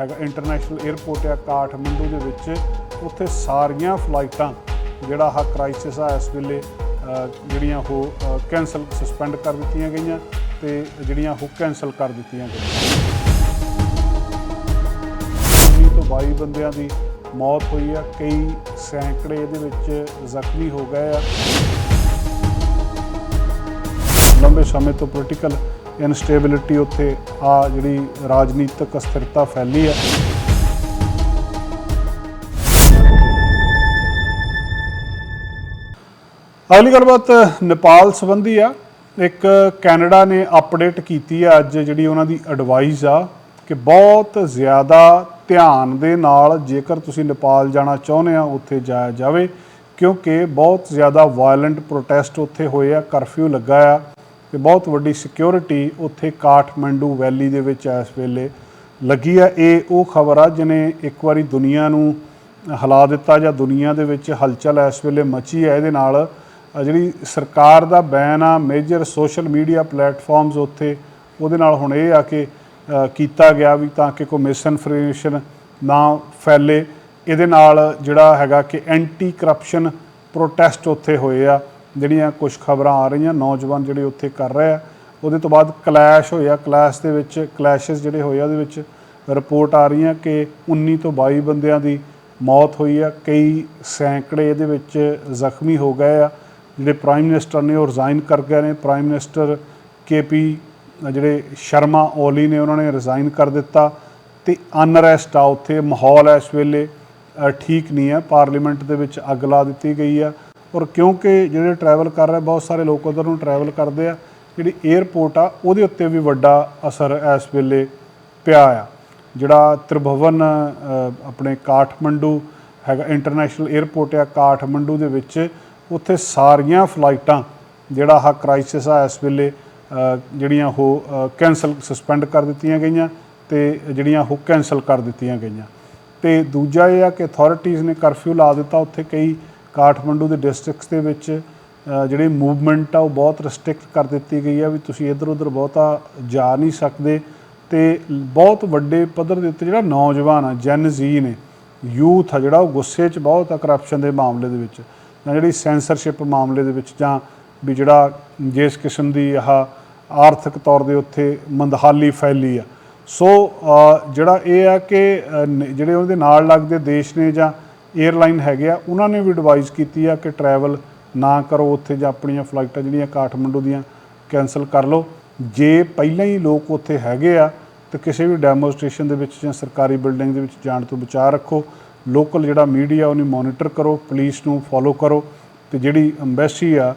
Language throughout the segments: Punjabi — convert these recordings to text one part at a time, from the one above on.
ਹੈਗਾ ਇੰਟਰਨੈਸ਼ਨਲ 에ਅਰਪੋਰਟ ਆ ਕਾਠਮੰਡੂ ਦੇ ਵਿੱਚ। ਉੱਥੇ ਸਾਰੀਆਂ ਫਲਾਈਟਾਂ ਜਿਹੜਾ ਆਹ ਕ੍ਰਾਈਸਿਸ ਆ ਇਸ ਵੇਲੇ ਜਿਹੜੀਆਂ ਉਹ ਕੈਨਸਲ ਸਸਪੈਂਡ ਕਰ ਦਿੱਤੀਆਂ ਗਈਆਂ ਤੇ ਜਿਹੜੀਆਂ ਉਹ ਕੈਨਸਲ ਕਰ ਦਿੱਤੀਆਂ ਗਈਆਂ। 19 ਤੋਂ 22 ਬੰਦਿਆਂ ਦੀ ਮੌਤ ਹੋਈ ਆ। ਕਈ ਸੈਂਕੜੇ ਇਹਦੇ ਵਿੱਚ ਜ਼ਖਮੀ ਹੋ ਗਏ ਆ। ਲੰਬੇ ਸਮੇਂ ਤੋਂ ਪੋਲੀਟੀਕਲ ਇਨਸਟੇਬਿਲਿਟੀ ਉੱਥੇ ਆ ਜਿਹੜੀ ਰਾਜਨੀਤਿਕ ਅਸਥਿਰਤਾ ਫੈਲੀ ਆ। ਅਗਲੀ ਗੱਲਬਾਤ ਨੇਪਾਲ ਸੰਬੰਧੀ ਆ। ਇੱਕ ਕੈਨੇਡਾ ਨੇ ਅਪਡੇਟ ਕੀਤੀ ਆ ਅੱਜ ਜਿਹੜੀ ਉਹਨਾਂ ਦੀ ਐਡਵਾਈਸ ਆ ਕਿ ਬਹੁਤ ਜ਼ਿਆਦਾ ਧਿਆਨ ਦੇ ਨਾਲ ਜੇਕਰ ਤੁਸੀਂ ਨੇਪਾਲ ਜਾਣਾ ਚਾਹੁੰਦੇ ਆ, ਉੱਥੇ ਜਾਇਆ ਜਾਵੇ, ਕਿਉਂਕਿ ਬਹੁਤ ਜ਼ਿਆਦਾ ਵਾਇਲੈਂਟ ਪ੍ਰੋਟੈਸਟ ਉੱਥੇ ਹੋਏ ਆ ਕਰਫਿਊ ਲੱਗਾ ਆ। ਤੇ ਬਹੁਤ ਵੱਡੀ ਸਿਕਿਉਰਿਟੀ ਉੱਥੇ ਕਾਠਮੰਡੂ ਵੈਲੀ ਦੇ ਵਿੱਚ ਇਸ ਵੇਲੇ ਲੱਗੀ ਆ। ਇਹ ਉਹ ਖਬਰ ਆ ਜਿਹਨੇ ਇੱਕ ਵਾਰੀ ਦੁਨੀਆ ਨੂੰ ਹਿਲਾ ਦਿੱਤਾ ਜਾਂ ਦੁਨੀਆ ਦੇ ਵਿੱਚ ਹਲਚਲ ਇਸ ਵੇਲੇ ਮਚੀ ਹੈ ਇਹਦੇ ਨਾਲ ਜਿਹੜੀ ਸਰਕਾਰ ਦਾ ਬੈਨ ਆ ਮੇਜਰ ਸੋਸ਼ਲ ਮੀਡੀਆ ਪਲੇਟਫਾਰਮਸ ਉੱਥੇ ਉਹਦੇ ਨਾਲ ਹੁਣ ਇਹ ਆ ਕਿ ਕੀਤਾ ਗਿਆ ਵੀ ਤਾਂ ਕਿ ਕੋਈ ਮਿਸਇਨਫੋਰਮੇਸ਼ਨ ਨਾ ਫੈਲੇ। ਇਹਦੇ ਨਾਲ ਜਿਹੜਾ ਹੈਗਾ ਕਿ ਐਂਟੀ ਕਰਪਸ਼ਨ ਪ੍ਰੋਟੈਸਟ ਉੱਥੇ ਹੋਏ ਆ। ਜਿਹੜੀਆਂ ਕੁਝ ਖਬਰਾਂ ਆ ਰਹੀਆਂ, ਨੌਜਵਾਨ ਜਿਹੜੇ ਉੱਥੇ ਕਰ ਰਹੇ ਆ, ਉਹਦੇ ਤੋਂ ਬਾਅਦ ਕਲੈਸ਼ ਹੋਇਆ, ਕਲੈਸ਼ ਦੇ ਵਿੱਚ, ਕਲੈਸ਼ਸ ਜਿਹੜੇ ਹੋਏ ਆ, ਉਹਦੇ ਵਿੱਚ ਰਿਪੋਰਟ ਆ ਰਹੀਆਂ ਕਿ 19 ਤੋਂ 22 ਬੰਦਿਆਂ ਦੀ ਮੌਤ ਹੋਈ ਆ, ਕਈ ਸੈਂਕੜੇ ਇਹਦੇ ਵਿੱਚ ਜ਼ਖਮੀ ਹੋ ਗਏ ਆ, ਜਿਹੜੇ ਪ੍ਰਾਈਮ ਮਿਨਿਸਟਰ ਨੇ ਉਹ ਰਿਜ਼ਾਈਨ ਕਰ ਗਏ ਨੇ, ਪ੍ਰਾਈਮ ਮਿਨਿਸਟਰ ਕੇਪੀ ਜਿਹੜੇ ਸ਼ਰਮਾ ਓਲੀ ਨੇ, ਉਹਨਾਂ ਨੇ ਰਿਜ਼ਾਈਨ ਕਰ ਦਿੱਤਾ ਤੇ ਅਨਰੈਸਟ ਆ ਉੱਥੇ, ਮਾਹੌਲ ਇਸ ਵੇਲੇ ਠੀਕ ਨਹੀਂ ਹੈ ਪਾਰਲੀਮੈਂਟ ਦੇ ਵਿੱਚ ਅੱਗ ਲਾ ਦਿੱਤੀ ਗਈ ਆ। ਔਰ ਕਿਉਂਕਿ ਜਿਹੜੇ ਟਰੈਵਲ ਕਰ ਰਹੇ, ਬਹੁਤ ਸਾਰੇ ਲੋਕ ਉਧਰ ਨੂੰ ਟਰੈਵਲ ਕਰਦੇ ਆ, ਜਿਹੜੀ 에ਅਰਪੋਰਟ ਆ, ਉਹਦੇ ਉੱਤੇ ਵੀ ਵੱਡਾ ਅਸਰ ਇਸ ਵੇਲੇ ਪਿਆ ਆ। ਜਿਹੜਾ ਤ੍ਰਿਭੁਵਨ ਆਪਣੇ ਕਾਠਮੰਡੂ ਹੈਗਾ ਇੰਟਰਨੈਸ਼ਨਲ 에ਅਰਪੋਰਟ ਆ, ਕਾਠਮੰਡੂ ਦੇ ਵਿੱਚ, ਉੱਥੇ ਸਾਰੀਆਂ ਫਲਾਈਟਾਂ ਜਿਹੜਾ ਆ ਕ੍ਰਾਈਸਿਸ ਆ ਇਸ ਵੇਲੇ ਜਿਹੜੀਆਂ ਉਹ ਕੈਨਸਲ ਸਸਪੈਂਡ ਕਰ ਦਿੱਤੀਆਂ ਗਈਆਂ ਤੇ ਜਿਹੜੀਆਂ ਉਹ ਕੈਨਸਲ ਕਰ ਦਿੱਤੀਆਂ ਗਈਆਂ। ਤੇ ਦੂਜਾ ਇਹ ਆ ਕਿ ਅਥਾਰਟੀਆਂ ਨੇ ਕਰਫਿਊ ਲਾ ਦਿੱਤਾ, ਉੱਥੇ ਕਈ ਕਾਠਮੰਡੂ ਦੇ ਡਿਸਟ੍ਰਿਕਟਸ ਦੇ ਵਿੱਚ ਜਿਹੜੀ ਮੂਵਮੈਂਟ ਆ, ਉਹ ਬਹੁਤ ਰਿਸਟ੍ਰਿਕਟ ਕਰ ਦਿੱਤੀ ਗਈ ਆ ਵੀ ਤੁਸੀਂ ਇੱਧਰ ਉੱਧਰ ਬਹੁਤਾ ਜਾ ਨਹੀਂ ਸਕਦੇ ਤੇ ਬਹੁਤ ਵੱਡੇ ਪੱਧਰ ਦੇ ਉੱਤੇ ਜਿਹੜਾ ਨੌਜਵਾਨ ਆ ਜੈਨ ਜ਼ੀ ਨੇ ਯੂਥ ਆ, ਜਿਹੜਾ ਉਹ ਗੁੱਸੇ 'ਚ ਬਹੁਤ ਆ ਕਰਪਸ਼ਨ ਦੇ ਮਾਮਲੇ ਦੇ ਵਿੱਚ ਜਾਂ ਜਿਹੜੀ ਸੈਂਸਰਸ਼ਿਪ ਮਾਮਲੇ ਦੇ ਵਿੱਚ ਜਾਂ ਵੀ ਜਿਹੜਾ ਜਿਸ ਕਿਸਮ ਦੀ ਆਹ ਆਰਥਿਕ ਤੌਰ ਦੇ ਉੱਥੇ ਮੰਦਹਾਲੀ ਫੈਲੀ ਆ। ਸੋ ਜਿਹੜਾ ਇਹ ਆ ਕਿ ਜਿਹੜੇ ਉਹਦੇ ਨਾਲ ਲੱਗਦੇ ਦੇਸ਼ ਨੇ ਜਾਂ 에ਅਰਲਾਈਨ ਹੈਗੇ ਆ, ਉਹਨਾਂ ਨੇ ਵੀ ਐਡਵਾਈਸ ਕੀਤੀ ਆ ਕਿ ਟਰੈਵਲ ਨਾ ਕਰੋ ਉੱਥੇ ਜਾਂ ਆਪਣੀਆਂ ਫਲਾਈਟਾਂ ਜਿਹੜੀਆਂ ਕਾਠਮੰਡੂ ਦੀਆਂ ਕੈਨਸਲ ਕਰ ਲਓ। ਜੇ ਪਹਿਲਾਂ ਹੀ ਲੋਕ ਉੱਥੇ ਹੈਗੇ ਆ, ਤੇ ਕਿਸੇ ਵੀ ਡੈਮੋਨਸਟ੍ਰੇਸ਼ਨ ਦੇ ਵਿੱਚ ਜਾਂ ਸਰਕਾਰੀ ਬਿਲਡਿੰਗ ਦੇ ਵਿੱਚ ਜਾਣ ਤੋਂ ਬਚਾਅ ਰੱਖੋ। ਲੋਕਲ ਜਿਹੜਾ ਮੀਡੀਆ ਉਹਨੂੰ ਮੋਨੀਟਰ ਕਰੋ ਪੁਲਿਸ ਨੂੰ ਫੋਲੋ ਕਰੋ, ਤੇ ਜਿਹੜੀ ਅੰਬੈਸੀ ਆ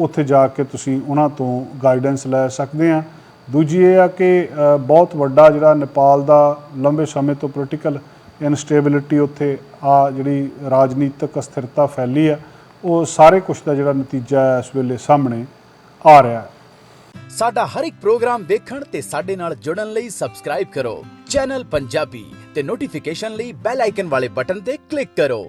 ਉੱਥੇ ਜਾ ਕੇ ਤੁਸੀਂ ਉਹਨਾਂ ਤੋਂ ਗਾਈਡੈਂਸ ਲੈ ਸਕਦੇ ਆ। ਦੂਜੀ ਇਹ ਆ ਕਿ ਬਹੁਤ ਵੱਡਾ ਜਿਹੜਾ ਨੇਪਾਲ ਦਾ ਲੰਬੇ ਸਮੇਂ ਤੋਂ ਪੋਲੀਟੀਕਲ ਇਨਸਟੇਬਿਲਿਟੀ ਉੱਥੇ ਆ ਜਿਹੜੀ ਰਾਜਨੀਤਿਕ ਅਸਥਿਰਤਾ ਫੈਲੀ ਆ, ਉਹ ਸਾਰੇ ਕੁਝ ਦਾ ਜਿਹੜਾ ਨਤੀਜਾ ਹੈ ਇਸ ਵੇਲੇ ਸਾਹਮਣੇ ਆ ਰਿਹਾ ਹੈ। ਸਾਡਾ ਹਰ ਇੱਕ ਪ੍ਰੋਗਰਾਮ ਵੇਖਣ ਤੇ ਸਾਡੇ ਨਾਲ ਜੁੜਨ ਲਈ ਸਬਸਕ੍ਰਾਈਬ ਕਰੋ। ਚੈਨਲ ਪੰਜਾਬੀ ਤੇ ਨੋਟੀਫਿਕੇਸ਼ਨ ਲਈ ਬੈਲ ਆਈਕਨ ਵਾਲੇ ਬਟਨ ਤੇ ਕਲਿੱਕ ਕਰੋ।